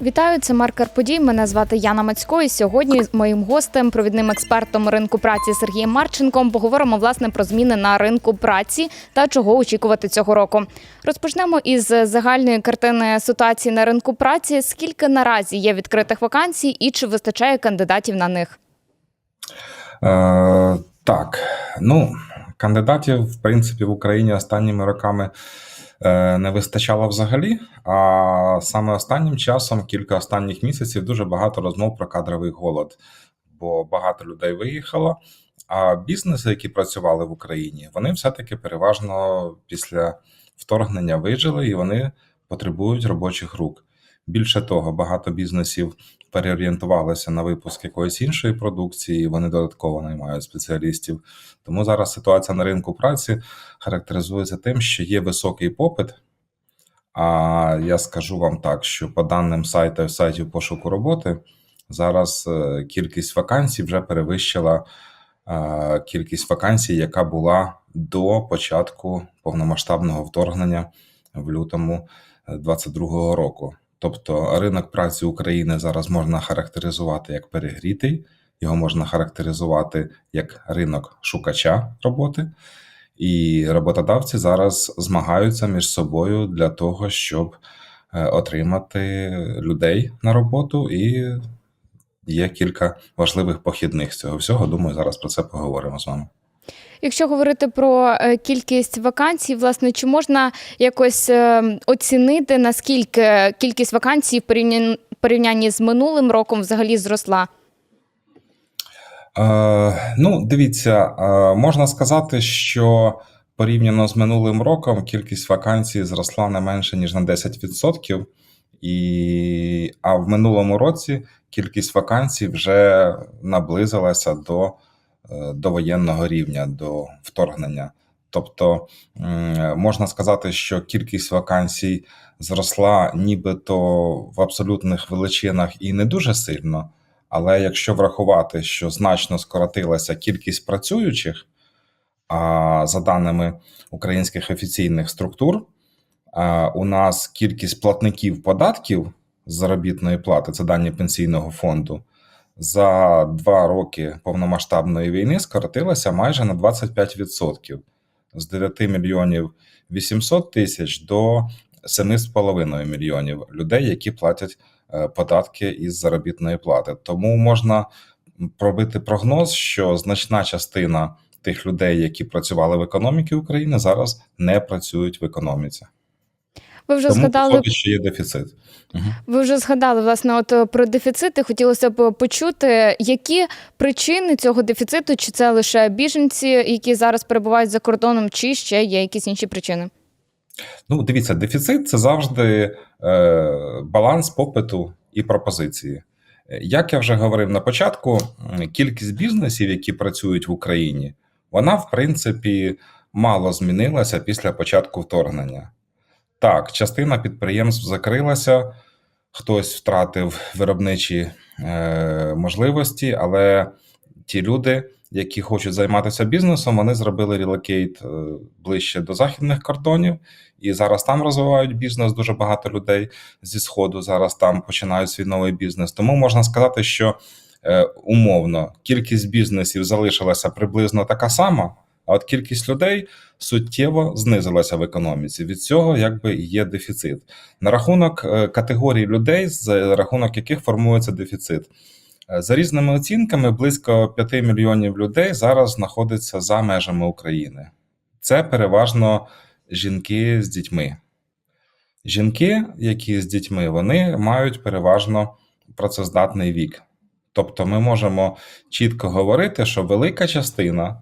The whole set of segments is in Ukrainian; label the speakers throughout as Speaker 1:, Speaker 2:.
Speaker 1: Вітаю, це маркер подій. Мене звати Яна Мацько. І сьогодні з моїм гостем, провідним експертом ринку праці Сергієм Марченком, поговоримо власне про зміни на ринку праці та чого очікувати цього року. Розпочнемо із загальної картини ситуації на ринку праці. Скільки наразі є відкритих вакансій і чи вистачає кандидатів на них?
Speaker 2: Е, так, ну, кандидатів, в принципі, в Україні останніми роками не вистачало взагалі. А саме останнім часом, кілька останніх місяців, дуже багато розмов про кадровий голод, бо багато людей виїхало. А бізнеси, які працювали в Україні, вони все-таки переважно після вторгнення вижили і вони потребують робочих рук. Більше того, багато бізнесів переорієнтувалися на випуск якоїсь іншої продукції, і вони додатково наймають спеціалістів. Тому зараз ситуація на ринку праці характеризується тим, що є високий попит. А я скажу вам так, що по даним сайтів сайтів пошуку роботи, зараз е, кількість вакансій вже перевищила е, кількість вакансій, яка була до початку повномасштабного вторгнення в лютому 2022 року. Тобто ринок праці України зараз можна характеризувати як перегрітий, його можна характеризувати як ринок шукача роботи, і роботодавці зараз змагаються між собою для того, щоб е, отримати людей на роботу, і є кілька важливих похідних з цього всього. Думаю, зараз про це поговоримо з вами.
Speaker 1: Якщо говорити про е, кількість вакансій, власне, чи можна якось е, оцінити наскільки кількість вакансій в порівнянні, з минулим роком взагалі зросла?
Speaker 2: Е, ну, дивіться, е, можна сказати, що порівняно з минулим роком кількість вакансій зросла не менше ніж на 10%, і, а в минулому році кількість вакансій вже наблизилася до, до воєнного рівня, до вторгнення. Тобто можна сказати, що кількість вакансій зросла нібито в абсолютних величинах і не дуже сильно. Але якщо врахувати, що значно скоротилася кількість працюючих, а за даними українських офіційних структур, у нас кількість платників податків з заробітної плати, це дані пенсійного фонду, за два роки повномасштабної війни скоротилася майже на 25% з 9 мільйонів 800 тисяч до 7,5 мільйонів людей, які платять е, податки із заробітної плати. Тому можна пробити прогноз, що значна частина тих людей, які працювали в економіці України, зараз не працюють в економіці.
Speaker 1: Ви вже
Speaker 2: Тому
Speaker 1: згадали
Speaker 2: виходить, що є дефіцит. Угу.
Speaker 1: Ви вже згадали власне от е, про дефіцити. Хотілося б почути, які причини цього дефіциту, чи це лише біженці, які зараз перебувають за кордоном, чи ще є якісь інші причини?
Speaker 2: Ну, дивіться, дефіцит це завжди е, баланс попиту і пропозиції. Е, Як я вже говорив на початку, кількість бізнесів, які працюють в Україні, вона в принципі мало змінилася після початку вторгнення. Так, частина підприємств закрилася, хтось втратив виробничі е, можливості, але ті люди, які хочуть займатися бізнесом, вони зробили релокейт е, ближче до західних кордонів, і зараз там розвивають бізнес. Дуже багато людей зі сходу зараз там починають свій новий бізнес. Тому можна сказати, що е, умовно кількість бізнесів залишилася приблизно така сама. А от кількість людей суттєво знизилася в економіці. Від цього якби є дефіцит. На рахунок е, категорій людей, за рахунок яких формується дефіцит. Е, За різними оцінками, близько 5 мільйонів людей зараз знаходиться за межами України. Це переважно жінки з дітьми. Жінки, які з дітьми, вони мають переважно працездатний вік. Тобто ми можемо чітко говорити, що велика частина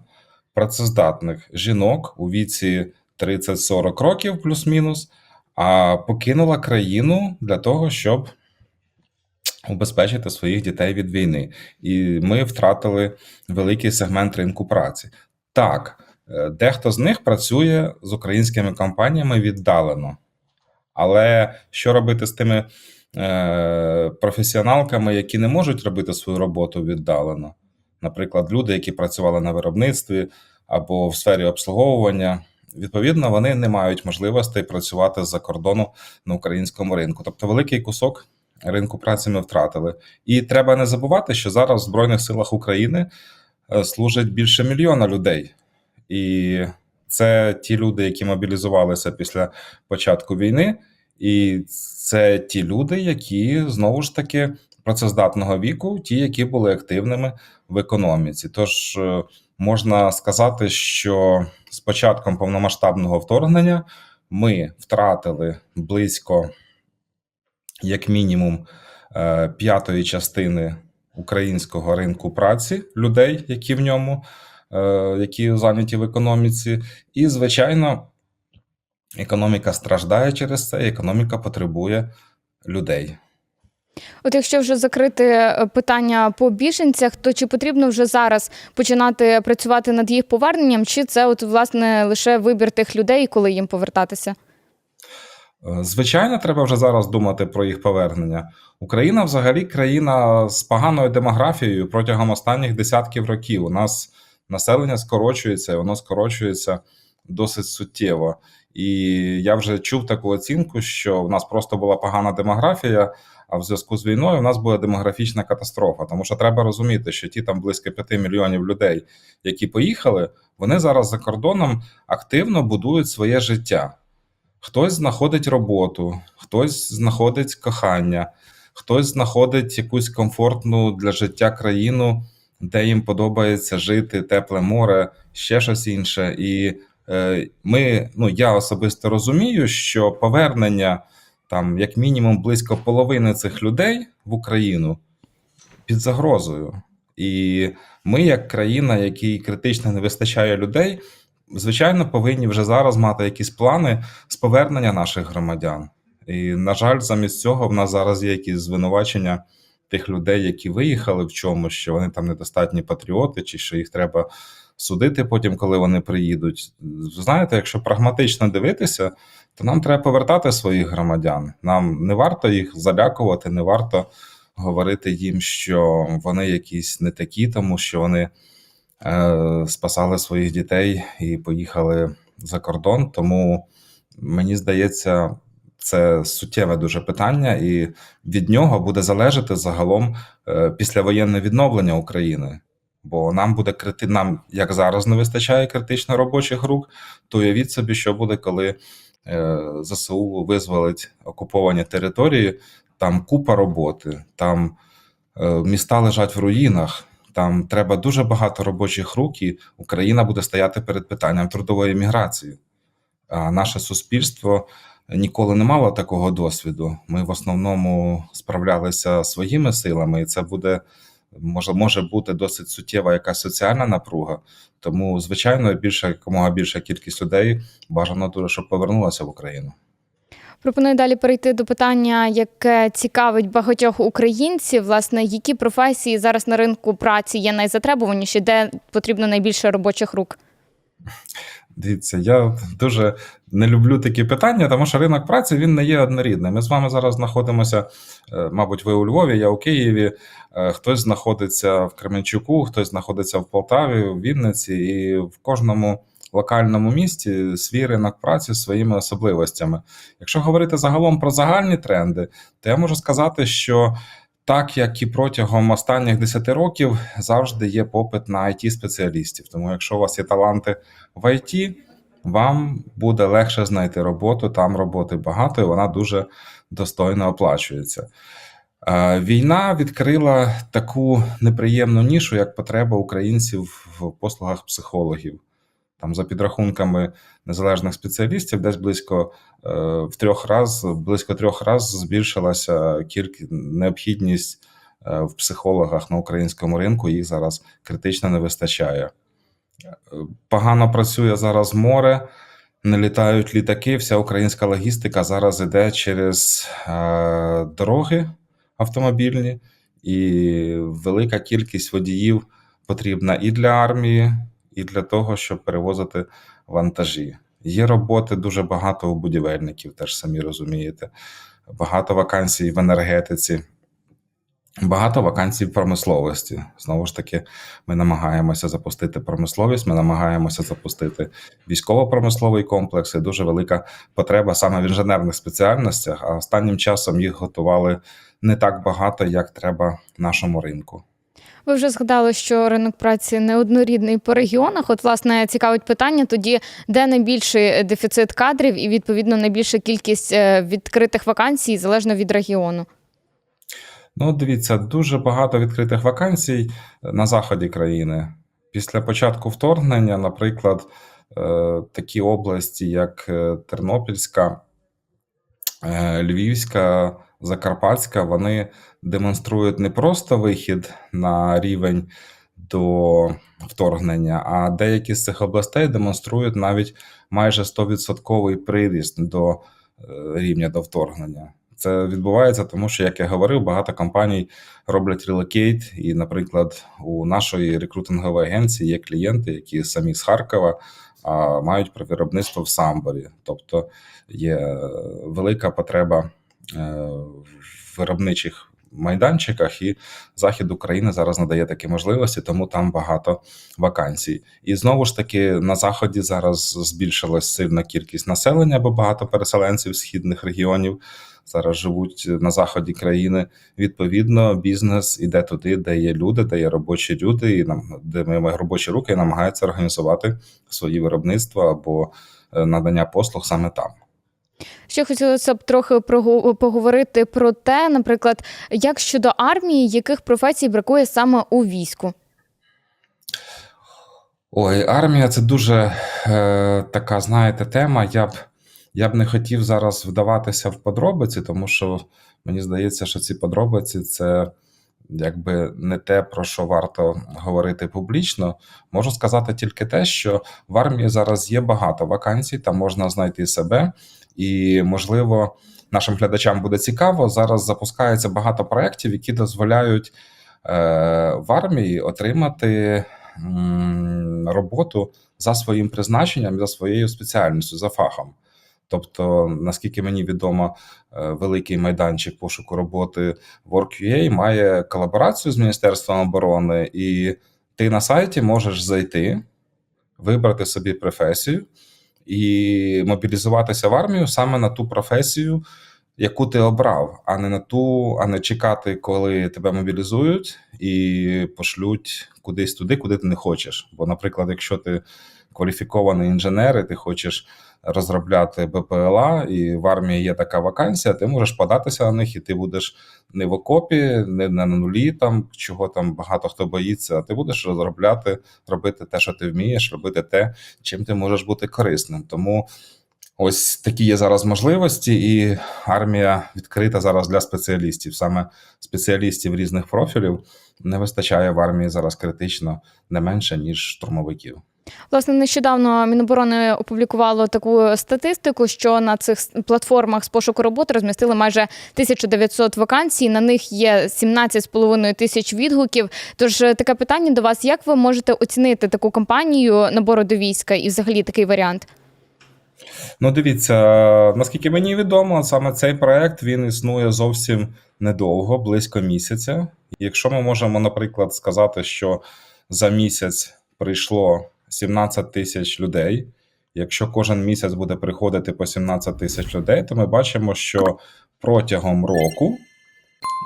Speaker 2: працездатних жінок у віці 30-40 років плюс-мінус, а покинула країну для того, щоб убезпечити своїх дітей від війни. І ми втратили великий сегмент ринку праці. Так, е, дехто з них працює з українськими компаніями віддалено. Але що робити з тими е, професіоналками, які не можуть робити свою роботу віддалено? Наприклад, люди, які працювали на виробництві або в сфері обслуговування, відповідно, вони не мають можливостей працювати з-за кордону на українському ринку. Тобто, великий кусок ринку праці ми втратили. І треба не забувати, що зараз в Збройних силах України е, служить більше мільйона людей. І це ті люди, які мобілізувалися після початку війни, і це ті люди, які знову ж таки працездатного віку, ті, які були активними в економіці. Тож е, можна сказати, що з початком повномасштабного вторгнення ми втратили близько, як мінімум, е, п'ятої частини українського ринку праці людей, які в ньому, е, які зайняті в економіці, і звичайно. Економіка страждає через це, і економіка потребує людей.
Speaker 1: От якщо вже закрити е, питання по біженцях, то чи потрібно вже зараз починати працювати над їх поверненням, чи це от власне лише вибір тих людей, коли їм повертатися?
Speaker 2: Е, Звичайно, треба вже зараз думати про їх повернення. Україна взагалі країна з поганою демографією протягом останніх десятків років. У нас населення скорочується, і воно скорочується досить суттєво. І я вже чув таку оцінку, що в нас просто була погана демографія, а в зв'язку з війною у нас буде демографічна катастрофа. Тому що треба розуміти, що ті там близько 5 мільйонів людей, які поїхали, вони зараз за кордоном активно будують своє життя. Хтось знаходить роботу, хтось знаходить кохання, хтось знаходить якусь комфортну для життя країну, де їм подобається жити, тепле море, ще щось інше. І ми, ну я особисто розумію, що повернення там, як мінімум, близько половини цих людей в Україну під загрозою. І ми, як країна, якій критично не вистачає людей, звичайно, повинні вже зараз мати якісь плани з повернення наших громадян. І, на жаль, замість цього в нас зараз є якісь звинувачення тих людей, які виїхали в чомусь, що вони там недостатні патріоти, чи що їх треба судити потім, коли вони приїдуть. Знаєте, якщо прагматично дивитися, то нам треба повертати своїх громадян. Нам не варто їх залякувати, не варто говорити їм, що вони якісь не такі, тому що вони е, спасали своїх дітей і поїхали за кордон. Тому мені здається, це суттєве дуже питання, і від нього буде залежати загалом е, післявоєнне відновлення України. Бо нам буде крити... нам як зараз не вистачає критично робочих рук, то уявіть собі, що буде, коли е, ЗСУ визволить окуповані території, там купа роботи, там е, міста лежать в руїнах, там треба дуже багато робочих рук, і Україна буде стояти перед питанням трудової міграції. А наше суспільство ніколи не мало такого досвіду. Ми в основному справлялися своїми силами, і це буде може, може бути досить суттєва якась соціальна напруга. Тому, звичайно, більше якомога більша кількість людей бажано дуже, щоб повернулася в Україну.
Speaker 1: Пропоную далі перейти до питання, яке цікавить багатьох українців. Власне, які професії зараз на ринку праці є найзатребуваніші, де потрібно найбільше робочих рук?
Speaker 2: Дивіться, я дуже не люблю такі питання, тому що ринок праці він не є однорідним. Ми з вами зараз знаходимося, е, мабуть, ви у Львові, я у Києві. е, Хтось знаходиться в Кременчуку, хтось знаходиться в Полтаві, в Вінниці, і в кожному локальному місті свій ринок праці своїми особливостями. Якщо говорити загалом про загальні тренди, то я можу сказати, що так як і протягом останніх 10 років завжди є попит на it спеціалістів. Тому, якщо у вас є таланти в IT, вам буде легше знайти роботу. Там роботи багато, і вона дуже достойно оплачується. Е, Війна відкрила таку неприємну нішу, як потреба українців в послугах психологів. Там, за підрахунками незалежних спеціалістів, десь близько е, в трьох раз, близько трьох раз збільшилася кількість необхідність е, в психологах на українському ринку. Їх зараз критично не вистачає. Е, Погано працює зараз море, не літають літаки. Вся українська логістика зараз іде через дороги автомобільні, і велика кількість водіїв потрібна і для армії, і для того, щоб перевозити вантажі. Є роботи дуже багато у будівельників, теж самі розумієте. Багато вакансій в енергетиці. Багато вакансій в промисловості. Знову ж таки, ми намагаємося запустити промисловість, ми намагаємося запустити військово-промисловий комплекс. І дуже велика потреба саме в інженерних спеціальностях. А останнім часом їх готували не так багато, як треба нашому ринку.
Speaker 1: Ви вже згадали, що ринок праці неоднорідний по регіонах. От, власне, цікавить питання тоді, де найбільший дефіцит кадрів і відповідно найбільша кількість е, відкритих вакансій залежно від регіону.
Speaker 2: Ну, дивіться, дуже багато відкритих вакансій на заході країни. Після початку вторгнення, наприклад, е, такі області, як е, Тернопільська, е, Львівська, Закарпатська, вони демонструють не просто вихід на рівень до вторгнення, а деякі з цих областей демонструють навіть майже 100% приріст до е, рівня до вторгнення. Це відбувається, тому що, як я говорив, багато компаній роблять релокейт. І, наприклад, у нашої рекрутингової агенції є клієнти, які самі з Харкова а мають про виробництво в Самборі. Тобто є е, велика потреба виробничих майданчиках, і захід України зараз надає такі можливості, тому там багато вакансій. І знову ж таки на заході зараз збільшилась сильна кількість населення, бо багато переселенців східних регіонів зараз живуть на заході країни. Відповідно, бізнес іде туди, де є люди, де є робочі люди, і нам де маємо робочі руки і намагаються організувати свої виробництва або е, надання послуг саме там.
Speaker 1: Ще хотілося б трохи поговорити про те, наприклад, як щодо армії, яких професій бракує саме у війську.
Speaker 2: Ой, армія це дуже е, така, знаєте, тема. Я б я б не хотів зараз вдаватися в подробиці, тому що мені здається, що ці подробиці це якби не те, про що варто говорити публічно. Можу сказати тільки те, що в армії зараз є багато вакансій, там можна знайти себе, і можливо, нашим глядачам буде цікаво. Зараз запускається багато проєктів, які дозволяють е, в армії отримати роботу за своїм призначенням, за своєю спеціальністю, за фахом. Тобто, наскільки мені відомо, е, великий майданчик пошуку роботи WorkUA має колаборацію з Міністерством оборони, і ти на сайті можеш зайти, вибрати собі професію і мобілізуватися в армію саме на ту професію, яку ти обрав, а не на ту, а не чекати, коли тебе мобілізують і пошлють кудись туди, куди ти не хочеш. Бо, наприклад, якщо ти кваліфікований інженер, і ти хочеш розробляти БПЛА, і в армії є така вакансія, ти можеш податися на них, і ти будеш не в окопі, не на нулі, там чого там багато хто боїться, а ти будеш розробляти, робити те, що ти вмієш, робити те, чим ти можеш бути корисним. Тому ось такі є зараз можливості, і армія відкрита зараз для спеціалістів. Саме спеціалістів різних профілів не вистачає в армії зараз критично не менше ніж штурмовиків.
Speaker 1: Власне, нещодавно Міноборони опублікувало таку статистику, що на цих платформах з пошуку роботи розмістили майже 1900 вакансій. На них є 17,5 тисяч відгуків. Тож е, таке питання до вас: як ви можете оцінити таку кампанію набору до війська і взагалі такий варіант?
Speaker 2: Ну, дивіться, наскільки мені відомо, саме цей проект він існує зовсім недовго, близько місяця. Якщо ми можемо, наприклад, сказати, що за місяць прийшло 17 тисяч людей. Якщо кожен місяць буде приходити по 17 тисяч людей, то ми бачимо, що протягом року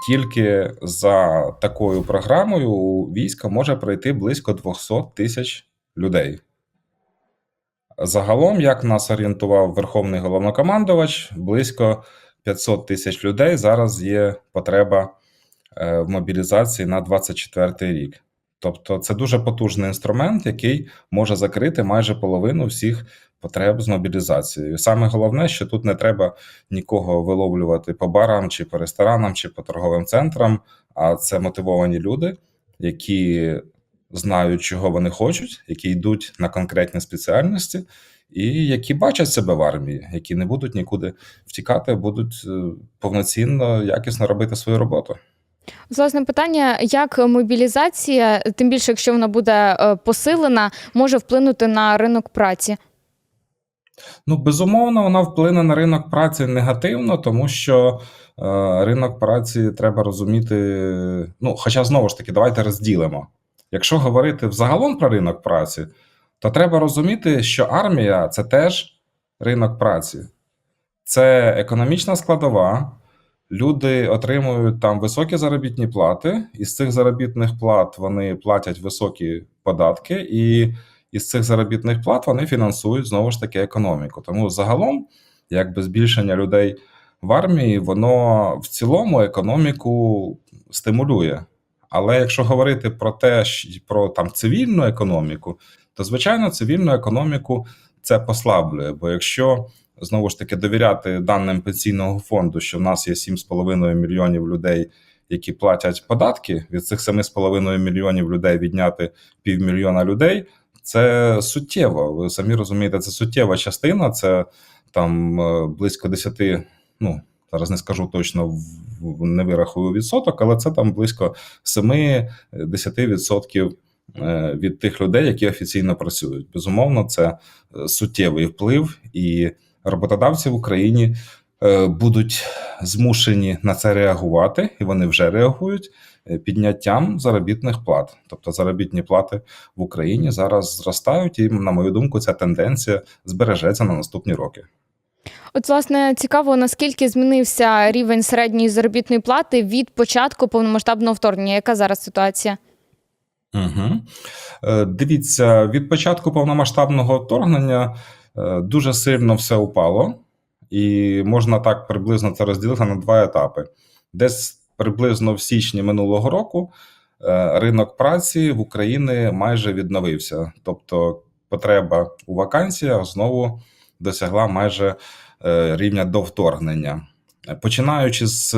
Speaker 2: тільки за такою програмою у війська може прийти близько 200 тисяч людей. Загалом, як нас орієнтував Верховний головнокомандувач, близько 500 тисяч людей зараз є потреба е, в мобілізації на 24 рік. Тобто, це дуже потужний інструмент, який може закрити майже половину всіх потреб з мобілізацією. Саме головне, що тут не треба нікого виловлювати по барам, чи по ресторанам, чи по торговим центрам, а це мотивовані люди, які знають, чого вони хочуть, які йдуть на конкретні спеціальності, і які бачать себе в армії, які не будуть нікуди втікати, будуть е, повноцінно, якісно робити свою роботу.
Speaker 1: Власне питання, як мобілізація, тим більше якщо вона буде е, посилена, може вплинути на ринок праці.
Speaker 2: Ну, безумовно, вона вплине на ринок праці негативно, тому що е, ринок праці треба розуміти. Ну, хоча знову ж таки, давайте розділимо. Якщо говорити взагалом про ринок праці, то треба розуміти, що армія це теж ринок праці, це економічна складова. Люди отримують там високі заробітні плати, і з цих заробітних плат вони платять високі податки, і із цих заробітних плат вони фінансують знову ж таки економіку. Тому загалом, якби збільшення людей в армії, воно в цілому економіку стимулює. Але якщо говорити про те, про там цивільну економіку, то звичайно цивільну економіку це послаблює. Бо якщо знову ж таки довіряти даним пенсійного фонду, що в нас є 7,5 мільйонів людей, які платять податки, від цих 7,5 мільйонів людей відняти півмільйона людей, це суттєво. Ви самі розумієте, це суттєва частина. Це там е, близько 10, ну зараз не скажу точно, не вирахую відсоток, але це там близько 7-10% е, від тих людей, які офіційно працюють. Безумовно, це е, суттєвий вплив, і роботодавці в Україні е, будуть змушені на це реагувати, і вони вже реагують е, підняттям заробітних плат. Тобто заробітні плати в Україні зараз зростають, і на мою думку, ця тенденція збережеться на наступні роки.
Speaker 1: От, власне, цікаво, наскільки змінився рівень середньої заробітної плати від початку повномасштабного вторгнення. Яка зараз ситуація?
Speaker 2: Угу. Дивіться, від початку повномасштабного вторгнення дуже сильно все упало, і можна так приблизно це розділити на два етапи. Десь приблизно в січні минулого року е, ринок праці в Україні майже відновився. Тобто потреба у вакансіях знову досягла майже е, рівня до вторгнення. Починаючи з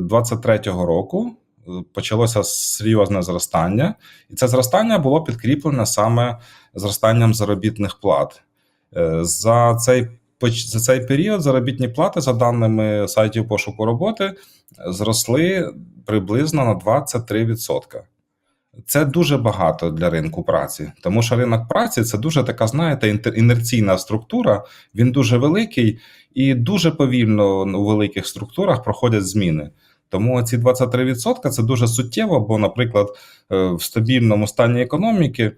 Speaker 2: 23-го року, е, почалося серйозне зростання, і це зростання було підкріплене саме зростанням заробітних плат. Е, За цей за цей період заробітні плати, за даними сайтів пошуку роботи, зросли приблизно на 23%. Це дуже багато для ринку праці, тому що ринок праці це дуже така, знаєте, інерційна структура. Він дуже великий і дуже повільно у великих структурах проходять зміни. Тому ці 23% це дуже суттєво, бо, наприклад, е, в стабільному стані економіки е,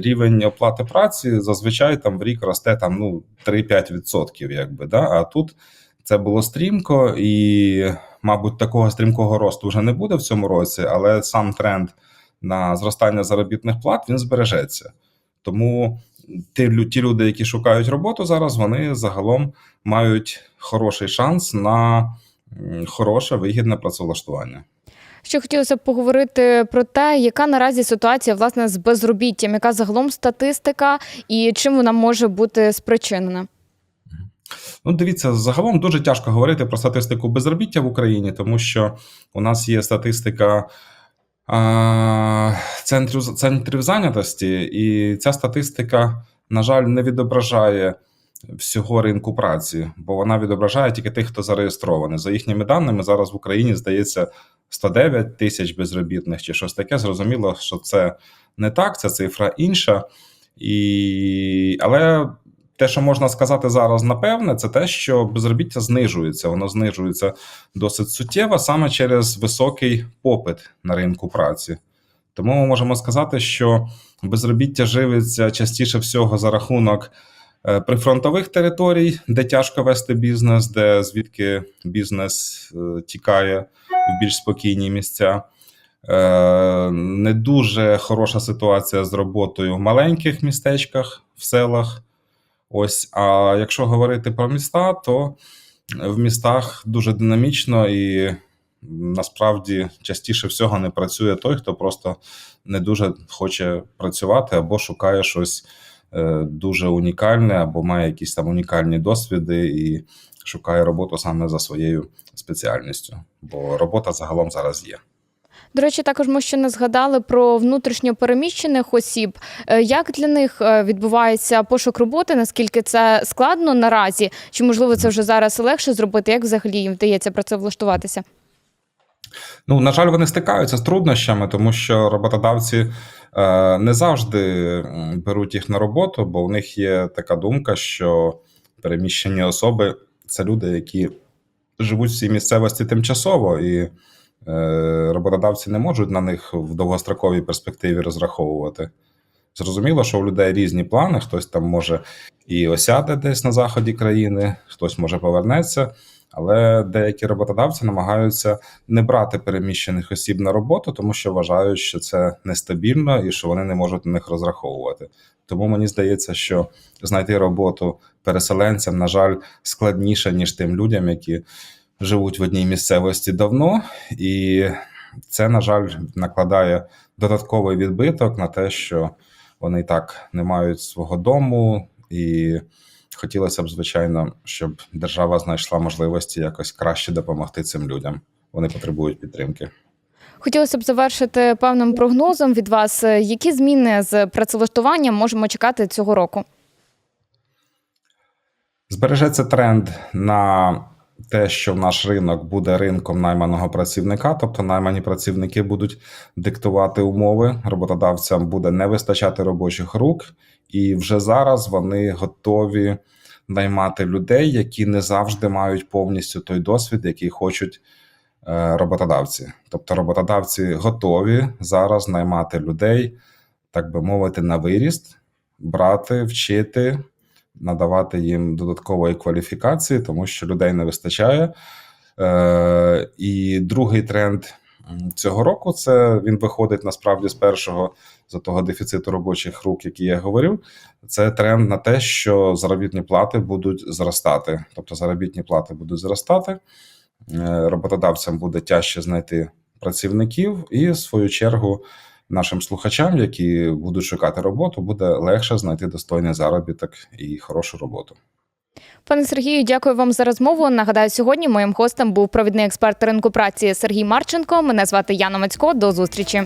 Speaker 2: рівень оплати праці зазвичай там в рік росте там ну 3-5%, якби да. А тут це було стрімко, і, мабуть, такого стрімкого росту вже не буде в цьому році, але сам тренд на зростання заробітних плат він збережеться. Тому ті, ті люди, які шукають роботу зараз, вони загалом мають хороший шанс на хороше вигідне працевлаштування.
Speaker 1: Ще хотілося б поговорити про те, яка наразі ситуація власне з безробіттям, яка загалом статистика і чим вона може бути спричинена.
Speaker 2: Ну, дивіться, загалом дуже тяжко говорити про статистику безробіття в Україні, тому що у нас є статистика а, центрів, центрів зайнятості, і ця статистика, на жаль, не відображає всього ринку праці, бо вона відображає тільки тих, хто зареєстрований. За їхніми даними, зараз в Україні здається 109 тисяч безробітних чи щось таке. Зрозуміло, що це не так, ця цифра інша. І... Але те, що можна сказати зараз, напевне, це те, що безробіття знижується. Воно знижується досить суттєво саме через високий попит на ринку праці. Тому ми можемо сказати, що безробіття живиться частіше всього за рахунок прифронтових територій, де тяжко вести бізнес, де звідки бізнес е, тікає в більш спокійні місця. Е, Не дуже хороша ситуація з роботою в маленьких містечках, в селах. Ось, а якщо говорити про міста, то в містах дуже динамічно і насправді частіше всього не працює той, хто просто не дуже хоче працювати або шукає щось е, дуже унікальне, або має якісь там унікальні досвіди і шукає роботу саме за своєю спеціальністю. Бо робота загалом зараз є.
Speaker 1: До речі, також ми ще не згадали про внутрішньо переміщених осіб. Е, Як для них е, відбувається пошук роботи? Наскільки це складно наразі? Чи можливо це вже зараз легше зробити? Як взагалі їм вдається працевлаштуватися?
Speaker 2: Ну, на жаль, вони стикаються з труднощами, тому що роботодавці е, не завжди беруть їх на роботу, бо у них є така думка, що переміщені особи це люди, які живуть в цій місцевості тимчасово, і е, роботодавці не можуть на них в довгостроковій перспективі розраховувати. Зрозуміло, що у людей різні плани. Хтось там може і осяде десь на заході країни, хтось може повернеться. Але деякі роботодавці намагаються не брати переміщених осіб на роботу, тому що вважають, що це нестабільно і що вони не можуть на них розраховувати. Тому мені здається, що знайти роботу переселенцям, на жаль, складніше, ніж тим людям, які живуть в одній місцевості давно, і це, на жаль, накладає додатковий відбиток на те, що вони так не мають свого дому, і хотілося б, звичайно, щоб держава знайшла можливості якось краще допомогти цим людям. Вони потребують підтримки.
Speaker 1: Хотілося б завершити певним прогнозом від вас. Які зміни з працевлаштуванням можемо чекати цього року?
Speaker 2: Збережеться тренд на те, що наш ринок буде ринком найманого працівника, тобто наймані працівники будуть диктувати умови, роботодавцям буде не вистачати робочих рук, і вже зараз вони готові наймати людей, які не завжди мають повністю той досвід, який хочуть е, роботодавці. Тобто роботодавці готові зараз наймати людей, так би мовити, на виріст, брати, вчити надавати їм додаткової кваліфікації, тому що людей не вистачає. Е, і другий тренд цього року це він виходить насправді з першого за того дефіциту робочих рук, який я говорив. Це тренд на те, що заробітні плати будуть зростати. Тобто заробітні плати будуть зростати, е, роботодавцям буде тяжче знайти працівників, і в свою чергу нашим слухачам, які будуть шукати роботу, буде легше знайти достойний заробіток і хорошу роботу.
Speaker 1: Пане Сергію, дякую вам за розмову. Нагадаю, сьогодні моїм гостем був провідний експерт ринку праці Сергій Марченко. Мене звати Яна Мацько. До зустрічі.